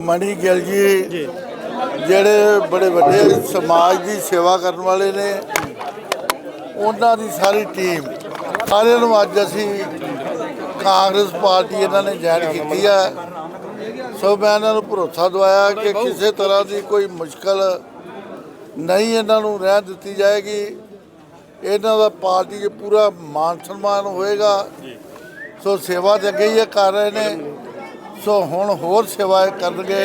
ਮਣੀ ਗਿੱਲ ਜੀ, ਜਿਹੜੇ ਬੜੇ ਵੱਡੇ ਸਮਾਜ ਦੀ ਸੇਵਾ ਕਰਨ ਵਾਲੇ ਨੇ, ਉਹਨਾਂ ਦੀ ਸਾਰੀ ਟੀਮ, ਸਾਰਿਆਂ ਨੂੰ ਅੱਜ ਅਸੀਂ ਕਾਂਗਰਸ ਪਾਰਟੀ ਇਹਨਾਂ ਨੇ ਜੁਆਇਨ ਕੀਤੀ ਹੈ ਸੋ ਮੈਂ ਇਹਨਾਂ ਨੂੰ ਭਰੋਸਾ ਦਵਾਇਆ ਕਿ ਕਿਸੇ ਤਰ੍ਹਾਂ ਦੀ ਕੋਈ ਮੁਸ਼ਕਲ ਨਹੀਂ ਇਹਨਾਂ ਨੂੰ ਰਹਿ ਦਿੱਤੀ ਜਾਏਗੀ। ਇਹਨਾਂ ਦਾ ਪਾਰਟੀ 'ਚ ਪੂਰਾ ਮਾਨ ਸਨਮਾਨ ਹੋਏਗਾ। ਸੋ ਸੇਵਾ ਤੇ ਅੱਗੇ ਹੀ ਇਹ ਕਰ ਰਹੇ ਨੇ। ਸੋ ਹੁਣ ਹੋਰ ਸੇਵਾ ਕਰਨਗੇ।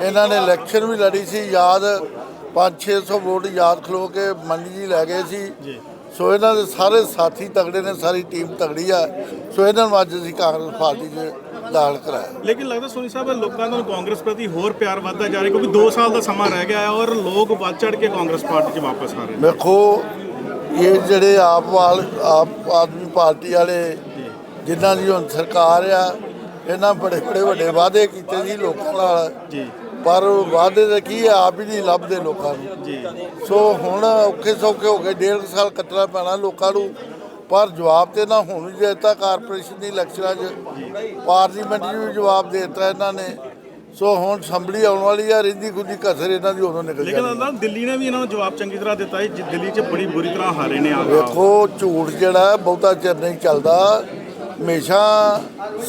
ਇਹਨਾਂ ਨੇ ਇਲੈਕਸ਼ਨ ਵੀ ਲੜੀ ਸੀ ਯਾਦ 5-600 ਵੋਟ ਯਾਦ ਖਲੋ ਕੇ ਮੰਡੀ ਜੀ ਲੈ ਗਏ ਸੀ। ਸੋ ਇਹਨਾਂ ਦੇ ਸਾਰੇ ਸਾਥੀ ਤਗੜੇ ਨੇ ਸਾਰੀ ਟੀਮ ਤਗੜੀ ਆ। ਸੋ ਇਹਨਾਂ ਨੂੰ ਅੱਜ ਅਸੀਂ ਕਾਂਗਰਸ ਪਾਰਟੀ 'ਚ ਦਾਖਲ ਕਰਾਇਆ। ਲੇਕਿਨ ਲੱਗਦਾ ਸੋਨੀ ਸਾਹਿਬ ਲੋਕਾਂ ਦਾ ਕਾਂਗਰਸ ਪ੍ਰਤੀ ਹੋਰ ਪਿਆਰ ਵੱਧਦਾ ਜਾ ਰਿਹਾ ਕਿਉਂਕਿ 2 ਸਾਲ ਦਾ ਸਮਾਂ ਰਹਿ ਗਿਆ ਹੈ ਔਰ ਲੋਕ ਵੱਧ ਚੜ ਕੇ ਕਾਂਗਰਸ ਪਾਰਟੀ 'ਚ ਵਾਪਸ ਆ ਰਹੇ ਨੇ। ਵੇਖੋ ਇਹ ਜਿਹੜੇ ਆਪ ਵਾਲ ਆਪ ਆਦਮੀ ਪਾਰਟੀ ਵਾਲੇ ਜਿਨ੍ਹਾਂ ਦੀ ਹੁਣ ਸਰਕਾਰ ਆ ਇਹਨਾਂ ਬੜੇ ਬੜੇ ਵੱਡੇ ਵਾਅਦੇ ਕੀਤੇ ਸੀ ਲੋਕਾਂ ਨਾਲ। ਜੀ। ਪਰ ਵਾਅਦੇ ਦਾ ਕੀ ਹੈ ਆਪ ਹੀ ਨਹੀਂ ਲੱਭਦੇ ਲੋਕਾਂ ਨੂੰ। ਜੀ। ਸੋ ਹੁਣ ਔਖੇ ਸੌਖੇ ਹੋ ਗਏ ਡੇਢ ਸਾਲ ਕੱਟਣਾ ਪੈਣਾ ਲੋਕਾਂ ਨੂੰ। ਪਰ ਜਵਾਬ ਤੇ ਨਾ ਹੁਣ ਦੇ ਦਿੱਤਾ ਕਾਰਪੋਰੇਸ਼ਨ ਦੀ ਇਲੈਕਸ਼ਨਾਂ 'ਚ। ਪਾਰਲੀਮੈਂਟ 'ਚ ਵੀ ਜਵਾਬ ਦੇ ਦਿੱਤਾ ਇਹਨਾਂ ਨੇ। ਸੋ ਹੁਣ ਅਸੈਂਬਲੀ ਆਉਣ ਵਾਲੀ ਆ ਰਿੰਦੀ ਖੁਦੀ ਕਸਰ ਇਹਨਾਂ ਦੀ ਉਦੋਂ ਨਿਕਲ ਲੇਕਿਨ ਜਾਣੀ ਲੱਗਦਾ ਦਿੱਲੀ ਨੇ ਵੀ ਇਹਨਾਂ ਨੂੰ ਜਵਾਬ ਚੰਗੀ ਤਰ੍ਹਾਂ ਦਿੱਤਾ ਹੈ ਜਿ- ਦਿੱਲੀ 'ਚ ਬੜੀ ਬੁਰੀ ਤਰ੍ਹਾਂ ਹਾਰੇ ਨੇ ਆਪ ਵੇਖੋ ਝੂਠ ਜਿਹੜਾ ਬਹੁਤਾ ਚਿਰ ਨਹੀਂ ਚੱਲਦਾ। ਹਮੇਸ਼ਾ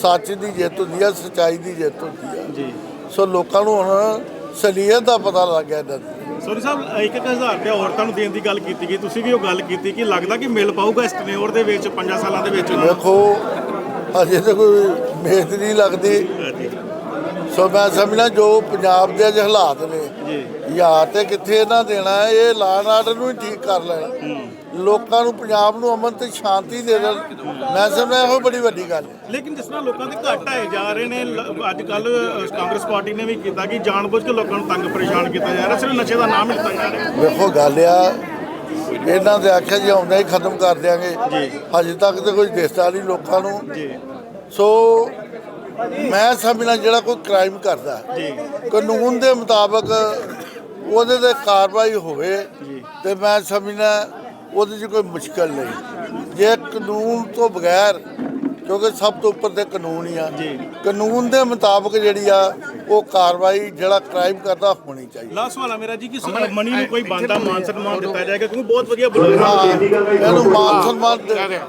ਸੱਚ ਦੀ ਜਿੱਤ ਹੁੰਦੀ ਆ ਸਚਾਈ ਦੀ ਜਿੱਤ ਹੁੰਦੀ ਆ। ਜੀ। ਸੋ ਲੋਕਾਂ ਨੂੰ ਹੁਣ ਸਲੀਅਤ ਦਾ ਪਤਾ ਲੱਗ ਗਿਆ ਇਹਨਾਂ ਦੀ ਸੋਨੀ ਸਾਹਿਬ ਇੱਕ ਇੱਕ ਹਜ਼ਾਰ ਰੁਪਇਆ ਔਰਤਾਂ ਨੂੰ ਦੇਣ ਦੀ ਗੱਲ ਕੀਤੀ ਗਈ। ਤੁਸੀਂ ਵੀ ਉਹ ਗੱਲ ਕੀਤੀ ਕਿ ਲੱਗਦਾ ਕਿ ਮਿਲ ਪਾਊਗਾ ਇਸ ਟਨਿਓਰ ਦੇ ਵਿੱਚ 5 ਸਾਲਾਂ ਦੇ ਵਿੱਚ? ਵੇਖੋ ਅਜੇ ਤਾਂ ਕੋਈ ਮਿਹਨਤ ਨਹੀਂ ਲੱਗਦੀ। ਸੋ ਮੈਂ ਸਮਝਣਾ ਜੋ ਪੰਜਾਬ ਦੇ ਅੱਜ ਹਾਲਾਤ ਨੇ ਜੀ। ਜਾਂ ਤੇ ਕਿੱਥੇ ਇਹਨਾਂ ਦੇਣਾ ਹੈ ਇਹ ਲਾਅ ਆਰਡਰ ਨੂੰ ਹੀ ਠੀਕ ਕਰ ਲੈਣ। ਲੋਕਾਂ ਨੂੰ ਪੰਜਾਬ ਨੂੰ ਅਮਨ ਤੇ ਸ਼ਾਂਤੀ ਦੇ ਦੇਣ ਮੈਂ ਸਮਝਦਾ ਇਹੋ ਬੜੀ ਵੱਡੀ ਗੱਲ ਹੈ। ਲੇਕਿਨ ਜਿਸ ਤਰ੍ਹਾਂ ਲੋਕਾਂ ਦੇ ਘੱਟ ਆਏ ਜਾ ਰਹੇ ਨੇ ਲ- ਅੱਜ ਕੱਲ ਕਾਂਗਰਸ ਪਾਰਟੀ ਨੇ ਵੀ ਕੀਤਾ ਕਿ ਜਾਣਬੁੱਝ ਕੇ ਲੋਕਾਂ ਨੂੰ ਤੰਗ ਪਰੇਸ਼ਾਨ ਕੀਤਾ ਜਾ ਰਿਹਾ ਸਿਰਫ ਨਸ਼ੇ ਦਾ ਨਾਮ ਲਿੱਤਾ ਜਾ ਰਿਹਾ। ਵੇਖੋ ਗੱਲ ਆ ਇਹਨਾਂ ਦੇ ਆਖਿਆ ਜੀ ਆਉਂਦਾ ਹੀ ਖਤਮ ਕਰ ਦਿਆਂਗੇ। ਹਜੇ ਤੱਕ ਤੇ ਕੋਈ ਦਿਸਦਾ ਨਹੀਂ ਲੋਕਾਂ ਨੂੰ। ਸੋ ਮੈਂ ਸਮਝਣਾ ਜਿਹੜਾ ਕੋਈ ਕ੍ਰਾਈਮ ਕਰਦਾ ਕਾਨੂੰਨ ਦੇ ਮੁਤਾਬਕ ਉਹਦੇ ਤੇ ਕਾਰਵਾਈ ਹੋਵੇ ਤੇ ਮੈਂ ਸਮਝਣਾ ਉਹਦੇ 'ਚ ਕੋਈ ਮੁਸ਼ਕਲ ਨਹੀਂ ਜੇ ਕਾਨੂੰਨ ਤੋਂ ਬਗੈਰ ਕਿਉਂਕਿ ਸਭ ਤੋਂ ਉੱਪਰ ਤੇ ਕਾਨੂੰਨ ਹੀ ਆ ਜੀ। ਕਾਨੂੰਨ ਦੇ ਮੁਤਾਬਕ ਜਿਹੜੀ ਆ ਉਹ ਕਾਰਵਾਈ ਜਿਹੜਾ ਕ੍ਰਾਈਮ ਕਰਦਾ ਹੋਣੀ ਚਾਹੀਦੀ। ਲਾਸਟ ਸਵਾਲ ਆ ਮੇਰਾ ਜੀ ਕਿ ਮਨੀ ਨੂੰ ਕੋਈ ਬੰਦਾ ਮਾਨ ਸਨਮਾਨ ਦਿੱਤਾ ਜਾਏਗਾ ਕਿਉਂਕਿ ਬਹੁਤ ਵਧੀਆ ਬੁਲਾਇਆ ਹਾਂ ਇਹਨੂੰ ਮਾਨ ਸਨਮਾਨ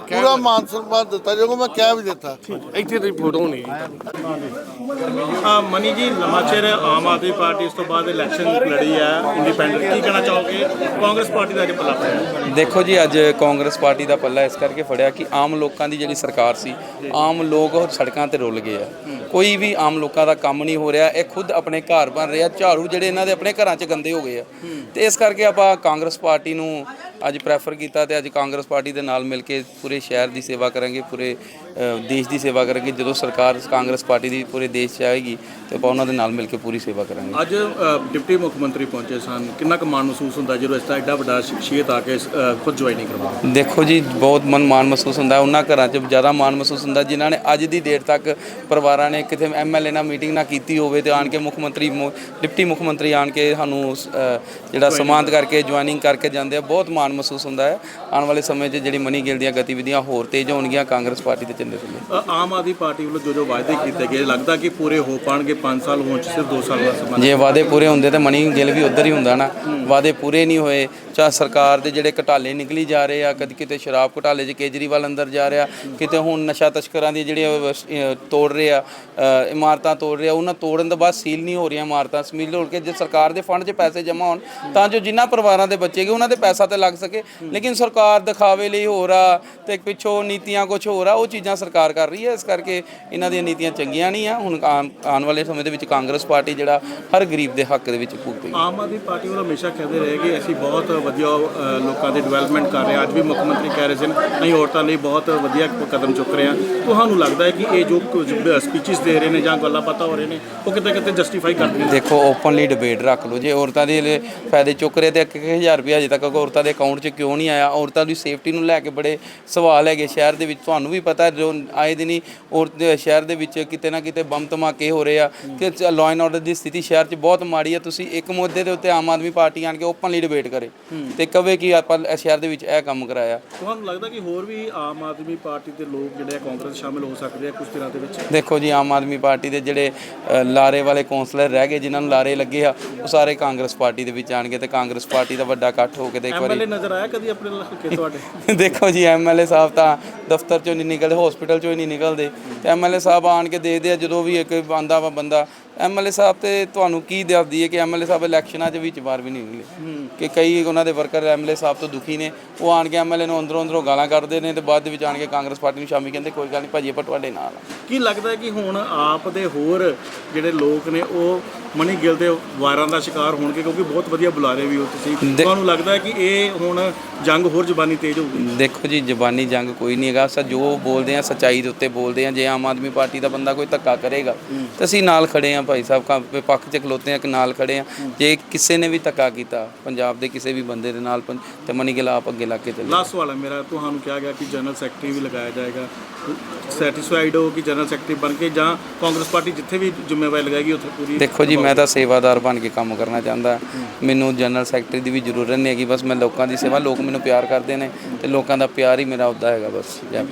ਪੂਰਾ ਮਾਨ ਸਨਮਾਨ ਦਿੱਤਾ ਜਾਊਗਾ ਮੈਂ ਕਹਿ ਵੀ ਦਿੱਤਾ। ਇੱਥੇ ਦੀ ਫੋਟੋ ਹੋਣੀ ਆ ਮਨੀ ਜੀ ਲੰਮਾ ਚਿਰ ਆਮ ਆਦਮੀ ਪਾਰਟੀ ਤੋਂ ਬਾਅਦ ਇਲੈਕਸ਼ਨ ਲੜੀ ਹੈ ਇੰਡੀਪੈਂਡੈਂਟ ਕੀ ਕਹਿਣਾ ਚਾਹੋਗੇ? ਕਾਂਗਰਸ ਪਾਰਟੀ ਦਾ ਅੱਜ ਪੱਲਾ ਪਿਆ। ਦੇਖੋ ਜੀ ਅੱਜ ਕਾਂਗਰਸ ਪਾਰਟੀ ਦਾ ਪੱਲਾ ਇਸ ਕਰਕੇ ਫੜਿਆ ਕਿ ਆਮ ਲੋਕਾਂ ਦੀ ਜਿਹੜੀ ਸਰਕਾਰ ਸੀ ਆਮ ਲੋਕ ਸੜਕਾਂ ਤੇ ਰੁੱਲ ਗਏ ਆ। ਕੋਈ ਵੀ ਆਮ ਲੋਕਾਂ ਦਾ ਕੰਮ ਨਹੀਂ ਹੋ ਰਿਹਾ ਇਹ ਖੁਦ ਆਪਣੇ ਘਰ ਬਣ ਰਿਹਾ ਝਾੜੂ ਜਿਹੜੇ ਇਹਨਾਂ ਦੇ ਆਪਣੇ ਘਰਾਂ 'ਚ ਗੰਦੇ ਹੋ ਗਏ ਆ। ਤੇ ਇਸ ਕਰਕੇ ਆਪਾਂ ਕਾਂਗਰਸ ਪਾਰਟੀ ਨੂੰ ਅੱਜ ਪ੍ਰੈਫਰ ਕੀਤਾ ਤੇ ਅੱਜ ਕਾਂਗਰਸ ਪਾਰਟੀ ਦੇ ਨਾਲ ਮਿਲ ਕੇ ਪੂਰੇ ਸ਼ਹਿਰ ਦੀ ਸੇਵਾ ਕਰਾਂਗੇ, ਪੂਰੇ ਦੇਸ਼ ਦੀ ਸੇਵਾ ਕਰਾਂਗੇ। ਜਦੋਂ ਸਰਕਾਰ ਕਾਂਗਰਸ ਪਾਰਟੀ ਦੀ ਪੂਰੇ ਦੇਸ਼ 'ਚ ਆਏਗੀ ਤੇ ਆਪਾਂ ਉਹਨਾਂ ਦੇ ਨਾਲ ਮਿਲ ਕੇ ਪੂਰੀ ਸੇਵਾ ਕਰਾਂਗੇ। ਅੱਜ ਡਿਪਟੀ ਮੁੱਖ ਮੰਤਰੀ ਪਹੁੰਚੇ ਸਨ। ਕਿੰਨਾ ਕੁ ਮਾਣ ਮਹਿਸੂਸ ਹੁੰਦਾ ਜਦੋਂ ਇਸ ਤਰ੍ਹਾਂ ਐਡਾ ਵੱਡਾ ਸ਼ਖਸੀਅਤ ਆ ਕੇ ਖੁਦ ਜੁਆਇਨਿੰਗ ਕਰਵਾਉਂਦਾ ਦੇਖੋ ਜੀ ਬਹੁਤ ਮਨ ਮਾਣ ਮਹਿਸੂਸ ਹੁੰਦਾ। ਉਹਨਾਂ ਘਰਾਂ 'ਚ ਜ਼ਿਆਦਾ ਮਾਣ ਮਹਿਸੂਸ ਹੁੰਦਾ ਜਿਨ੍ਹਾਂ ਨੇ ਅੱਜ ਦੀ ਡੇਟ ਤੱਕ ਪਰਿਵਾਰਾਂ ਨੇ ਕਿਤੇ ਐਮਐਲਏ ਨਾਲ ਮੀਟਿੰਗ ਨਾ ਕੀਤੀ ਹੋਵੇ ਤੇ ਆਣ ਕੇ ਮੁੱਖ ਮੰਤਰੀ ਡਿਪਟੀ ਮੁੱਖ ਮੰਤਰੀ ਆਣ ਕੇ ਸਾਨੂੰ ਜਿਹੜਾ ਸਨਮਾਨਿਤ ਕਰਕੇ ਜੁਆਇਨਿੰਗ ਕਰਕੇ ਜਾਂਦੇ ਆ। ਬਹੁਤ ਮਾਣ ਮਹਿਸੂਸ ਹੁੰਦਾ ਹੈ। ਆਉਣ ਵਾਲੇ ਸਮੇਂ 'ਚ ਜਿਹੜੀ ਮਨੀ ਗਿਲ ਦੀਆਂ ਗਤੀਵਿਧੀਆਂ ਹੋਰ ਤੇਜ਼ ਹੋਣਗੀਆਂ ਕਾਂਗਰਸ ਪਾਰਟੀ ਦੇ ਥੱਲੇ ਅ, ਆਮ ਆਦਮੀ ਪਾਰਟੀ ਵੱਲੋਂ ਜੋ ਜੋ ਵਾਅਦੇ ਕੀਤੇ ਗਏ ਲੱਗਦਾ ਕਿ ਪੂਰੇ ਹੋ ਪਾਣਗੇ 5 ਸਾਲ ਹੋਣ ਚ ਸਿਰਫ 2 ਸਾਲ ਦਾ ਸਮਾਂ ਜੇ ਵਾਅਦੇ ਪੂਰੇ ਹੁੰਦੇ ਤਾਂ ਮਨੀ ਗਿਲ ਵੀ ਉੱਧਰ ਹੀ ਹੁੰਦਾ ਨਾ। ਵਾਅਦੇ ਪੂਰੇ ਨਹੀਂ ਹੋਏ ਚਾ ਸਰਕਾਰ ਦੇ ਜਿਹੜੇ ਘਟਾਲੇ ਨਿਕਲੀ ਜਾ ਰਹੇ ਆ, ਕਦੀ ਕਿਤੇ ਸ਼ਰਾਬ ਘਟਾਲੇ 'ਚ ਕੇਜਰੀਵਾਲ ਅੰਦਰ ਜਾ ਰਿਹਾ, ਕਿਤੇ ਹੁਣ ਨਸ਼ਾ ਤਸਕਰਾਂ ਦੀ ਜਿਹੜੀਆਂ ਤੋੜ ਰਹੇ ਆ ਇਮਾਰਤਾਂ ਤੋੜ ਰਹੇ ਆ, ਉਹਨਾਂ ਤੋੜਨ ਤੋਂ ਬਾਅਦ ਸੀਲ ਨਹੀਂ ਹੋ ਰਹੀਆਂ ਇਮਾਰਤਾਂ ਸੀਲ ਹੋ ਕੇ ਜੇ ਸਰਕਾਰ ਦੇ ਫੰਡ 'ਚ ਪੈਸੇ ਜਮ੍ਹਾਂ ਹੋਣ, ਤਾਂ ਜੋ ਜਿਨ੍ਹਾਂ ਪਰਿਵਾਰਾਂ ਦੇ ਬੱਚੇ ਗਏ ਉਹਨਾਂ ਦੇ ਪੈਸਾ ਤੇ ਲੱਗ ਸਕੇ। ਲੇਕਿਨ ਸਰਕਾਰ ਦਿਖਾਵੇ ਲਈ ਹੋ ਰਾ ਤੇ ਪਿੱਛੋਂ ਨੀਤੀਆਂ ਕੁਝ ਹੋਰ ਆ, ਉਹ ਚੀਜ਼ਾਂ ਸਰਕਾਰ ਕਰ ਰਹੀ ਹੈ, ਇਸ ਕਰਕੇ ਇਹਨਾਂ ਦੀਆਂ ਨੀਤੀਆਂ ਚੰਗੀਆਂ ਨਹੀਂ ਆ। ਹੁਣ ਆਉਣ ਆਉਣ ਵਾਲੇ ਸਮੇਂ ਦੇ ਵਿੱਚ ਕਾਂਗਰਸ ਪਾਰਟੀ ਜਿਹੜਾ ਹਰ ਗਰੀਬ ਦੇ ਹੱਕ ਦੇ ਵਿੱਚ ਭੁਗਤੇਗੀ। ਆਮ ਆਦਮੀ ਪਾਰਟੀ ਵੱਲੋਂ ਹਮੇਸ਼ਾ ਕਹਿੰਦੇ ਰਹੇ ਕਿ ਅਸੀਂ ਬਹੁਤ ਵਧੀਆ ਲੋਕਾਂ ਦੀ ਡਿਵੈਲਪਮੈਂਟ ਕਰ ਰਹੇ। ਅੱਜ ਵੀ ਮੁੱਖ ਮੰਤਰੀ ਕਹਿ ਰਹੇ ਸਨ ਅਸੀਂ ਔਰਤਾਂ ਲਈ ਬਹੁਤ ਵਧੀਆ ਕਦਮ ਚੁੱਕ ਰਹੇ ਹਾਂ ਤੁਹਾਨੂੰ ਲੱਗਦਾ ਹੈ ਕਿ ਇਹ ਜੋ ਸਪੀਚਸ ਦੇ ਰਹੇ ਨੇ ਜਾਂ ਗੱਲਾਂ ਬਾਤਾਂ ਹੋ ਰਹੇ ਨੇ, ਉਹ ਕਿਤੇ ਕਿਤੇ ਜਸਟੀਫਾਈ ਕਰਦੇ ਨੇ? ਦੇਖੋ ਓਪਨਲੀ ਡਿਬੇਟ ਰੱਖ ਲਓ। ਜੇ ਔਰਤਾਂ ਦੇ ਫਾਇਦੇ ਚੁੱਕ ਰਹੇ ਤੇ 1000 ਰੁਪਏ ਅਜੇ ਤੱਕ ਔਰਤਾਂ ਦੇ ਅਕਾਊਂਟ 'ਚ ਕਿਉਂ ਨਹੀਂ ਆਇਆ? ਔਰਤਾਂ ਦੀ ਸੇਫਟੀ ਨੂੰ ਲੈ ਕੇ ਬੜੇ ਸਵਾਲ ਹੈਗੇ। ਸ਼ਹਿਰ ਦੇ ਵਿੱਚ ਤੁਹਾਨੂੰ ਵੀ ਪਤਾ, ਜੋ ਆਏ ਦਿਨ ਹੀ ਔਰਤ ਸ਼ਹਿਰ ਦੇ ਵਿੱਚ ਕਿਤੇ ਨਾ ਕਿਤੇ ਬੰਬ ਧਮਾਕੇ ਹੋ ਰਹੇ ਆ। ਕਿ ਲਾਅ ਐਂਡ ਆਰਡਰ ਦੀ ਸਥਿਤੀ ਸ਼ਹਿਰ 'ਚ ਬਹੁਤ ਮਾੜੀ ਆ। ਤੁਸੀਂ ਇੱਕ ਮੁੱਦੇ ਦੇ ਉੱਤੇ ਆਮ ਆਦਮੀ ਪਾਰਟੀ ਆਣ ਕੇ ਓਪਨਲੀ ਡਿਬੇਟ ਕਰੇ। ਤੇ ਕਵੇ ਕਿ ਆਪਾਂ ਇਸ ਸ਼ਹਿਰ ਦੇ ਵਿੱਚ ਇਹ ਕੰਮ ਕਰਾਇਆ। ਤੁਹਾਨੂੰ ਲੱਗਦਾ ਕਿ ਹੋਰ ਵੀ ਆਮ ਆਦਮੀ ਪਾਰਟੀ ਦੇ ਲੋਕ ਜਿਹੜੇ ਆ ਕਾਂਗਰਸ ਸ਼ਾਮਿਲ ਹੋ ਸਕਦੇ ਆ ਕੁਝ ਦਿਨਾਂ ਦੇ ਵਿੱਚ? ਦੇਖੋ ਜੀ ਆਮ ਆਦਮੀ ਪਾਰਟੀ ਦੇ ਜਿਹੜੇ ਅ, ਲਾਰੇ ਵਾਲੇ ਕੌਂਸਲਰ ਰਹਿ ਗਏ ਜਿਨ੍ਹਾਂ ਨੂੰ ਲਾਰੇ ਲੱਗੇ ਆ ਉਹ ਸਾਰੇ ਕਾਂਗਰਸ ਪਾਰਟੀ ਦੇ ਵਿੱਚ ਆਣਗੇ ਤੇ ਕਾਂਗਰਸ ਪਾਰਟੀ ਦਾ ਵੱਡਾ ਇਕੱਠ ਹੋ ਕੇ ਤੇ ਇੱਕ ਵਾਰੀ ਐਮਐਲਏ ਨਜ਼ਰ ਆਇਆ ਕਦੀ ਆਪਣੇ ਇਲਾਕੇ ਤੁਹਾਡੇ? ਦੇਖੋ ਜੀ ਐਮਐਲਏ ਸਾਹਿਬ ਤਾਂ ਦਫ਼ਤਰ ਚੋਂ ਨਹੀਂ ਨਿਕਲਦੇ ਹਸਪੀਟਲ ਚੋਂ ਹੀ ਨਹੀਂ ਨਿਕਲਦੇ। ਤੇ ਐਮਐਲਏ ਸਾਹਿਬ ਆਣ ਕੇ ਦੇਖਦੇ ਆ ਜਦੋਂ ਵੀ ਇੱਕ ਆਂਦਾ ਵਾ ਬੰਦਾ ਐਮਐਲਏ ਸਾਹਿਬ ਤੇ ਤੁਹਾਨੂੰ ਕੀ ਦੱਸਦੀ ਹੈ ਕਿ ਐਮਐਲਏ ਸਾਹਿਬ ਇਲੈਕਸ਼ਨਾਂ 'ਚ ਵਿੱਚ ਵਾਰ ਵੀ ਨਹੀਂ ਨਿਕਲੇ ਕਿ ਕਈ ਉਹਨਾਂ ਦੇ ਵਰਕਰ ਐਮਐਲਏ ਸਾਹਿਬ ਤੋਂ ਦੁਖੀ ਨੇ ਉਹ ਆਣ ਕੇ ਐਮਐਲਏ ਨੂੰ ਅੰਦਰੋਂ ਅੰਦਰੋਂ ਗਾਲਾਂ ਕੱਢਦੇ ਨੇ ਤੇ ਬਾਅਦ ਦੇ ਵਿੱਚ ਆਣ ਕੇ ਕਾਂਗਰਸ ਪਾਰਟੀ ਨੂੰ ਸ਼ਾਮੀ ਕਹਿੰਦੇ ਕੋਈ ਗੱਲ ਨਹੀਂ ਭਾਜੀ ਆਪਾਂ ਤੁਹਾਡੇ ਨਾਲ ਆ। ਕੀ ਲੱਗਦਾ ਹੈ ਕਿ ਹੁਣ ਆਪ ਦੇ ਹੋਰ ਜਿਹੜੇ ਲੋਕ ਨੇ ਉਹ ਮਣੀ ਗਿੱਲ ਦੇ ਵਾਰਾਂ ਦਾ ਸ਼ਿਕਾਰ ਹੋਣਗੇ ਕਿਉਂਕਿ ਬਹੁਤ ਵਧੀਆ ਬੁਲਾਰੇ ਵੀ ਹੋ ਤੁਸੀਂ। ਤੁਹਾਨੂੰ ਲੱਗਦਾ ਹੈ ਕਿ ਇਹ ਹੁਣ ਜੰਗ ਹੋਰ ਜ਼ਬਾਨੀ ਤੇਜ਼ ਹੋਊਗੀ? ਦੇਖੋ ਜੀ ਜ਼ਬਾਨੀ ਜੰਗ ਕੋਈ ਨਹੀਂ ਹੈਗਾ। ਸਰ ਜੋ ਬੋਲਦੇ ਆ ਸੱਚਾਈ ਦੇ ਉੱਤੇ ਬੋਲਦੇ ਆ ਜੇ ਆਮ ਆਦਮੀ ਪਾਰਟੀ ਦਾ ਬੰਦਾ ਕੋਈ ਧੱਕਾ ਕਰੇਗਾ ਤੇ ਅਸੀਂ ਨਾਲ ਖੜੇ ਆ ਭਾਈ ਸਾਹਿਬ ਕਾ ਪੱਖ 'ਚ ਖਲੋਤੇ ਆ ਕਿ ਨਾਲ ਖੜੇ ਆ। ਜੇ ਕਿਸੇ ਨੇ ਵੀ ਧੱਕਾ ਕੀਤਾ ਪੰਜਾਬ ਦੇ ਕਿਸੇ ਵੀ ਬੰਦੇ ਦੇ ਨਾਲ ਪੰ- ਤੇ ਮਨੀ ਗਿੱਲ ਆਪ ਅੱਗੇ ਲੱਗ ਕੇ ਚੱਲੇ। ਲਾਸਟ ਵਾਲਾ ਮੇਰਾ ਤੁਹਾਨੂੰ ਕਿਹਾ ਗਿਆ ਕਿ ਜਨਰਲ ਸੈਕਟਰੀ ਵੀ ਲਗਾਇਆ ਜਾਏਗਾ। ਸੈਟੀਸਫਾਈਡ ਹੋ ਕਿ ਜਨਰਲ ਸੈਕਟਰੀ ਬਣ ਕੇ ਜਾਂ ਕਾਂਗਰਸ ਪਾਰਟੀ ਜਿੱਥੇ ਵੀ ਜ਼ਿੰਮੇਵਾਰੀ ਲਗਾਏਗੀ ਉੱਥੇ ਪੂਰੀ ਦੇਖੋ ਜੀ ਮੈਂ ਤਾਂ ਸੇਵਾਦਾਰ ਬਣ ਕੇ ਕੰਮ ਕਰਨਾ ਚਾਹੁੰਦਾ। ਮੈਨੂੰ ਜਨਰਲ ਸੈਕਟਰੀ ਦੀ ਵੀ ਜ਼ਰੂਰਤ ਨਹੀਂ ਹੈਗੀ ਬਸ ਮੈਂ ਲੋਕਾਂ ਦੀ ਸੇਵਾ ਲੋਕ ਮੈਨੂੰ ਪਿਆਰ ਕਰਦੇ ਨੇ ਤੇ ਲੋਕਾਂ ਦਾ ਪਿਆਰ ਹੀ ਮੇਰਾ ਉਹਦਾ ਹੈਗਾ ਬਸ। ਜੈ